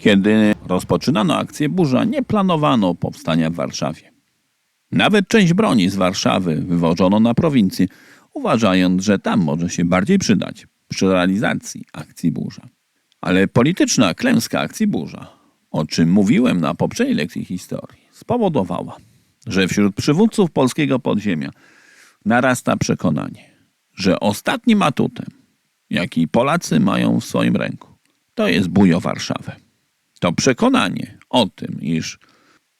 Kiedy rozpoczynano akcję Burza, nie planowano powstania w Warszawie. Nawet część broni z Warszawy wywożono na prowincję, uważając, że tam może się bardziej przydać przy realizacji akcji Burza. Ale polityczna klęska akcji Burza, o czym mówiłem na poprzedniej lekcji historii, spowodowała, że wśród przywódców polskiego podziemia narasta przekonanie, że ostatnim atutem, jaki Polacy mają w swoim ręku, to jest bój o Warszawę. To przekonanie o tym, iż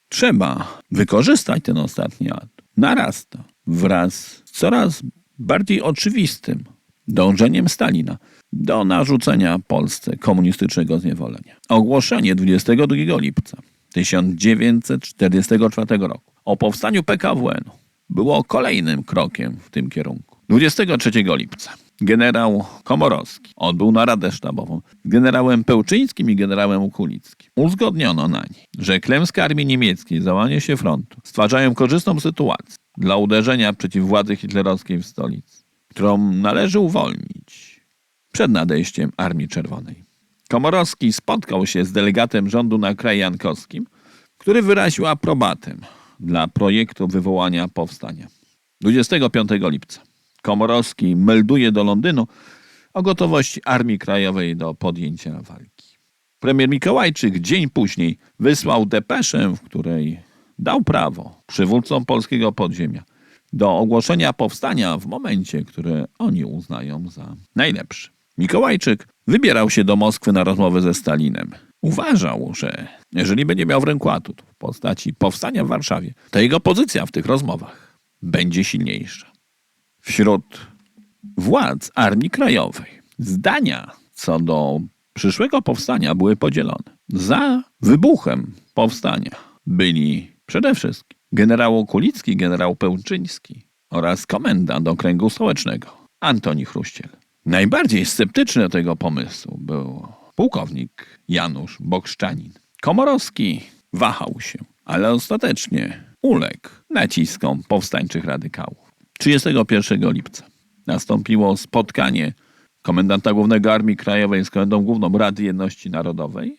trzeba wykorzystać ten ostatni atut, narasta wraz z coraz bardziej oczywistym dążeniem Stalina do narzucenia Polsce komunistycznego zniewolenia. Ogłoszenie 22 lipca 1944 roku o powstaniu PKWN było kolejnym krokiem w tym kierunku. 23 lipca generał Komorowski odbył naradę sztabową z generałem Pełczyńskim i generałem Ukulickim. Uzgodniono na niej, że klęska armii niemieckiej, załamanie się frontu stwarzają korzystną sytuację dla uderzenia przeciw władzy hitlerowskiej w stolicy, którą należy uwolnić przed nadejściem Armii Czerwonej. Komorowski spotkał się z delegatem rządu na kraju jankowskim, który wyraził aprobatę dla projektu wywołania powstania. 25 lipca Komorowski melduje do Londynu o gotowości Armii Krajowej do podjęcia walki. Premier Mikołajczyk dzień później wysłał depeszę, w której dał prawo przywódcom polskiego podziemia do ogłoszenia powstania w momencie, które oni uznają za najlepszy. Mikołajczyk wybierał się do Moskwy na rozmowę ze Stalinem. Uważał, że jeżeli będzie miał w ręku atut w postaci powstania w Warszawie, to jego pozycja w tych rozmowach będzie silniejsza. Wśród władz Armii Krajowej zdania co do przyszłego powstania były podzielone. Za wybuchem powstania byli przede wszystkim generał Okulicki, generał Pełczyński oraz komendant okręgu stołecznego Antoni Chruściel. Najbardziej sceptyczny do tego pomysłu był pułkownik Janusz Bokszczanin. Komorowski wahał się, ale ostatecznie uległ naciskom powstańczych radykałów. 31 lipca nastąpiło spotkanie komendanta głównego Armii Krajowej z Komendą Główną Rady Jedności Narodowej.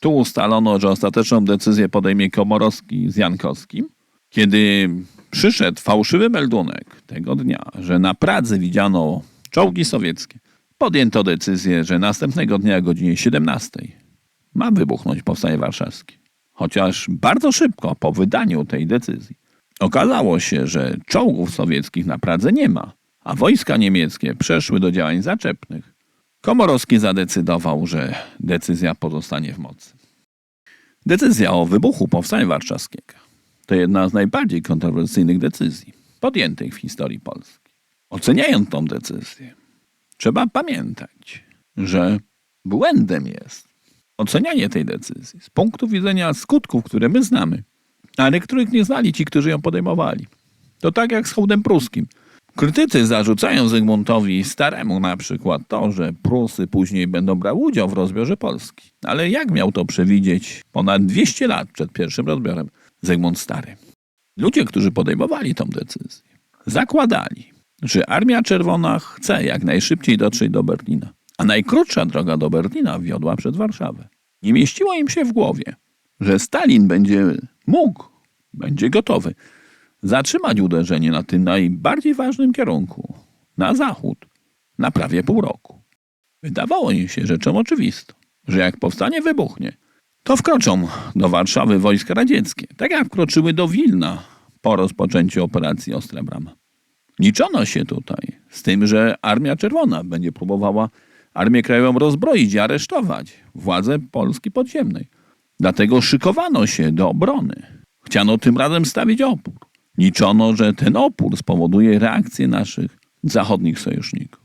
Tu ustalono, że ostateczną decyzję podejmie Komorowski z Jankowskim. Kiedy przyszedł fałszywy meldunek tego dnia, że na Pradze widziano czołgi sowieckie, podjęto decyzję, że następnego dnia o godzinie 17 ma wybuchnąć powstanie warszawskie. Chociaż bardzo szybko po wydaniu tej decyzji okazało się, że czołgów sowieckich na Pradze nie ma, a wojska niemieckie przeszły do działań zaczepnych. Komorowski zadecydował, że decyzja pozostanie w mocy. Decyzja o wybuchu powstania warszawskiego to jedna z najbardziej kontrowersyjnych decyzji podjętych w historii Polski. Oceniając tą decyzję, trzeba pamiętać, że błędem jest ocenianie tej decyzji z punktu widzenia skutków, które my znamy, ale których nie znali ci, którzy ją podejmowali. To tak jak z hołdem pruskim. Krytycy zarzucają Zygmuntowi Staremu na przykład to, że Prusy później będą brały udział w rozbiorze Polski. Ale jak miał to przewidzieć ponad 200 lat przed pierwszym rozbiorem Zygmunt Stary? Ludzie, którzy podejmowali tą decyzję, zakładali, że Armia Czerwona chce jak najszybciej dotrzeć do Berlina, a najkrótsza droga do Berlina wiodła przed Warszawę. Nie mieściło im się w głowie, że Stalin będzie mógł, będzie gotowy zatrzymać uderzenie na tym najbardziej ważnym kierunku, na zachód, na prawie pół roku. Wydawało im się rzeczą oczywistą, że jak powstanie wybuchnie, to wkroczą do Warszawy wojska radzieckie, tak jak wkroczyły do Wilna po rozpoczęciu operacji Ostra Brama. Liczono się tutaj z tym, że Armia Czerwona będzie próbowała Armię Krajową rozbroić i aresztować władze Polski podziemnej. Dlatego szykowano się do obrony. Chciano tym razem stawić opór. Liczono, że ten opór spowoduje reakcję naszych zachodnich sojuszników.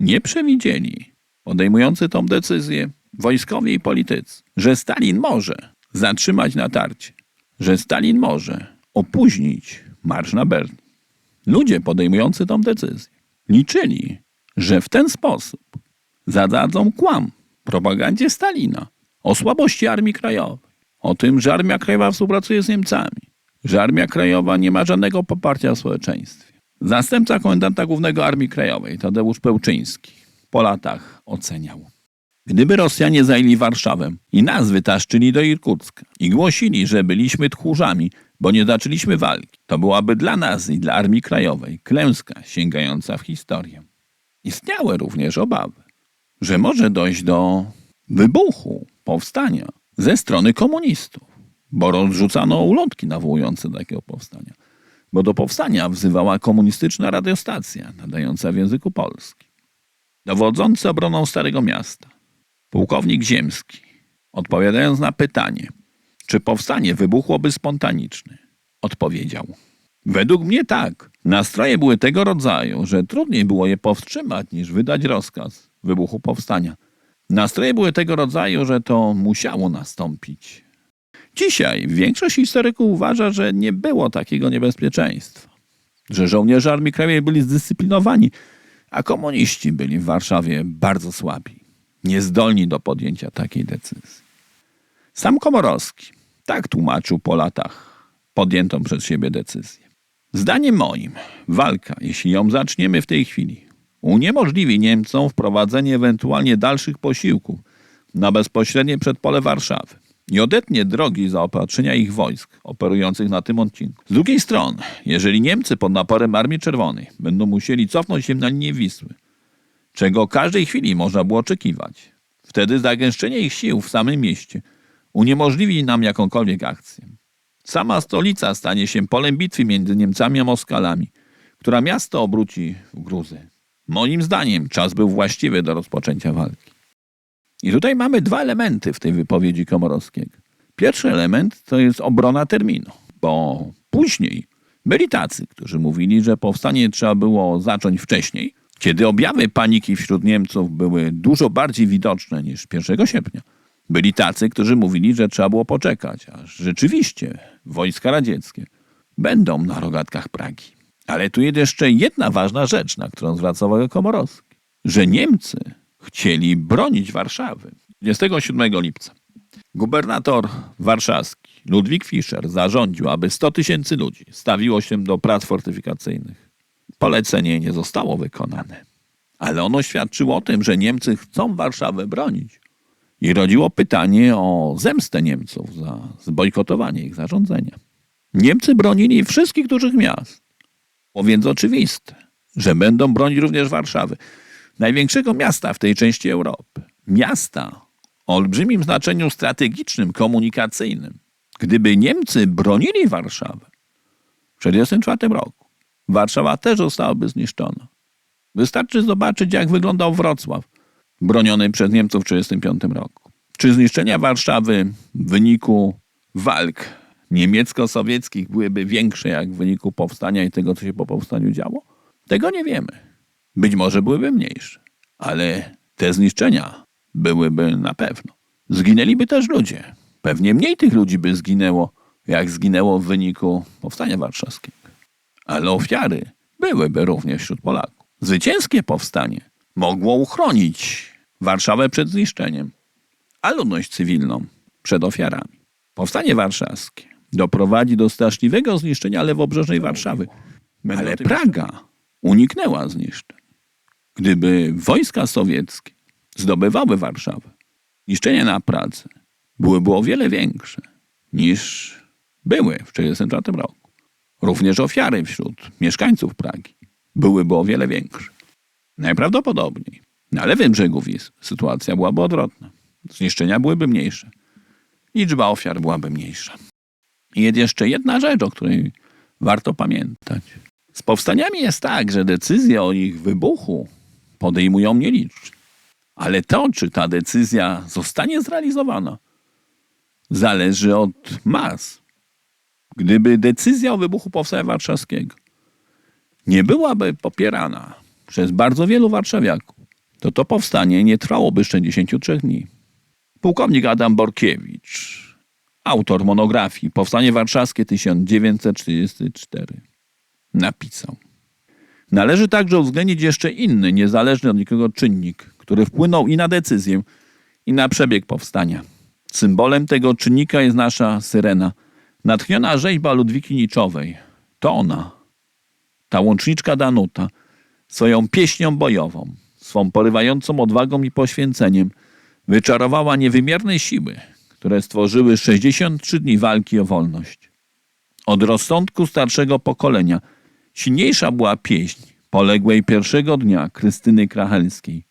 Nie przewidzieli, podejmujący tą decyzję, wojskowi i politycy, że Stalin może zatrzymać natarcie, że Stalin może opóźnić marsz na Berlin. Ludzie podejmujący tą decyzję liczyli, że w ten sposób zadadzą kłam propagandzie Stalina o słabości Armii Krajowej, o tym, że Armia Krajowa współpracuje z Niemcami, że Armia Krajowa nie ma żadnego poparcia w społeczeństwie. Zastępca komendanta głównego Armii Krajowej, Tadeusz Pełczyński, po latach oceniał. Gdyby Rosjanie zajęli Warszawę i nas wytaszczyli do Irkucka i głosili, że byliśmy tchórzami, bo nie zaczęliśmy walki, to byłaby dla nas i dla Armii Krajowej klęska sięgająca w historię. Istniały również obawy, że może dojść do wybuchu powstania ze strony komunistów, bo rozrzucano ulotki nawołujące do takiego powstania, bo do powstania wzywała komunistyczna radiostacja nadająca w języku polskim. Dowodzący obroną Starego Miasta, pułkownik Ziemski, odpowiadając na pytanie, czy powstanie wybuchłoby spontanicznie, odpowiedział – Według mnie tak. Nastroje były tego rodzaju, że trudniej było je powstrzymać niż wydać rozkaz wybuchu powstania. Nastroje były tego rodzaju, że to musiało nastąpić. Dzisiaj większość historyków uważa, że nie było takiego niebezpieczeństwa, że żołnierze Armii Krajowej byli zdyscyplinowani, a komuniści byli w Warszawie bardzo słabi, niezdolni do podjęcia takiej decyzji. Sam Komorowski tak tłumaczył po latach podjętą przez siebie decyzję. Zdaniem moim, walka, jeśli ją zaczniemy w tej chwili, uniemożliwi Niemcom wprowadzenie ewentualnie dalszych posiłków na bezpośrednie przedpole Warszawy i odetnie drogi zaopatrzenia ich wojsk operujących na tym odcinku. Z drugiej strony, jeżeli Niemcy pod naporem Armii Czerwonej będą musieli cofnąć się na linię Wisły, czego każdej chwili można było oczekiwać, wtedy zagęszczenie ich sił w samym mieście uniemożliwi nam jakąkolwiek akcję. Sama stolica stanie się polem bitwy między Niemcami a Moskalami, która miasto obróci w gruzy. Moim zdaniem czas był właściwy do rozpoczęcia walki. I tutaj mamy dwa elementy w tej wypowiedzi Komorowskiego. Pierwszy element to jest obrona terminu, bo później byli tacy, którzy mówili, że powstanie trzeba było zacząć wcześniej, kiedy objawy paniki wśród Niemców były dużo bardziej widoczne niż 1 sierpnia. Byli tacy, którzy mówili, że trzeba było poczekać, aż rzeczywiście wojska radzieckie będą na rogatkach Pragi. Ale tu jest jeszcze jedna ważna rzecz, na którą zwracał uwagę Komorowski. Że Niemcy chcieli bronić Warszawy. 27 lipca gubernator warszawski Ludwik Fischer zarządził, aby 100 tysięcy ludzi stawiło się do prac fortyfikacyjnych. Polecenie nie zostało wykonane. Ale ono świadczyło o tym, że Niemcy chcą Warszawę bronić. I rodziło pytanie o zemstę Niemców za zbojkotowanie ich zarządzenia. Niemcy bronili wszystkich dużych miast. Było więc oczywiste, że będą bronić również Warszawy, największego miasta w tej części Europy. Miasta o olbrzymim znaczeniu strategicznym, komunikacyjnym. Gdyby Niemcy bronili Warszawy w 1944 roku, Warszawa też zostałaby zniszczona. Wystarczy zobaczyć, jak wyglądał Wrocław broniony przez Niemców w 1935 roku. Czy zniszczenia Warszawy w wyniku walk niemiecko-sowieckich byłyby większe jak w wyniku powstania i tego, co się po powstaniu działo? Tego nie wiemy. Być może byłyby mniejsze, ale te zniszczenia byłyby na pewno. Zginęliby też ludzie. Pewnie mniej tych ludzi by zginęło, jak zginęło w wyniku powstania warszawskiego. Ale ofiary byłyby również wśród Polaków. Zwycięskie powstanie mogło uchronić Warszawę przed zniszczeniem, a ludność cywilną przed ofiarami. Powstanie warszawskie doprowadzi do straszliwego zniszczenia lewobrzeżnej Warszawy, ale Praga uniknęła zniszczeń. Gdyby wojska sowieckie zdobywały Warszawę, niszczenia na Pradze byłyby o wiele większe niż były w 1944 roku. Również ofiary wśród mieszkańców Pragi byłyby o wiele większe. Najprawdopodobniej na lewym brzegu Wisły sytuacja byłaby odwrotna. Zniszczenia byłyby mniejsze. Liczba ofiar byłaby mniejsza. I jest jeszcze jedna rzecz, o której warto pamiętać. Z powstaniami jest tak, że decyzje o ich wybuchu podejmują nieliczni. Ale to, czy ta decyzja zostanie zrealizowana, zależy od mas. Gdyby decyzja o wybuchu Powstania Warszawskiego nie byłaby popierana przez bardzo wielu warszawiaków, to to powstanie nie trwałoby 63 dni. Pułkownik Adam Borkiewicz, autor monografii Powstanie Warszawskie 1944, napisał. Należy także uwzględnić jeszcze inny, niezależny od nikogo czynnik, który wpłynął i na decyzję, i na przebieg powstania. Symbolem tego czynnika jest nasza syrena, natchniona rzeźba Ludwiki Niczowej. To ona, ta łączniczka Danuta, swoją pieśnią bojową, swą porywającą odwagą i poświęceniem, Wyczarowała niewymierne siły, które stworzyły 63 dni walki o wolność. Od rozsądku starszego pokolenia silniejsza była pieśń poległej pierwszego dnia Krystyny Krachelskiej.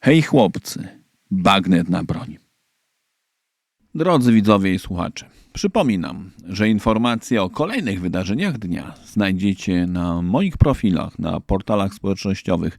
Hej chłopcy, bagnet na broń. Drodzy widzowie i słuchacze, przypominam, że informacje o kolejnych wydarzeniach dnia znajdziecie na moich profilach na portalach społecznościowych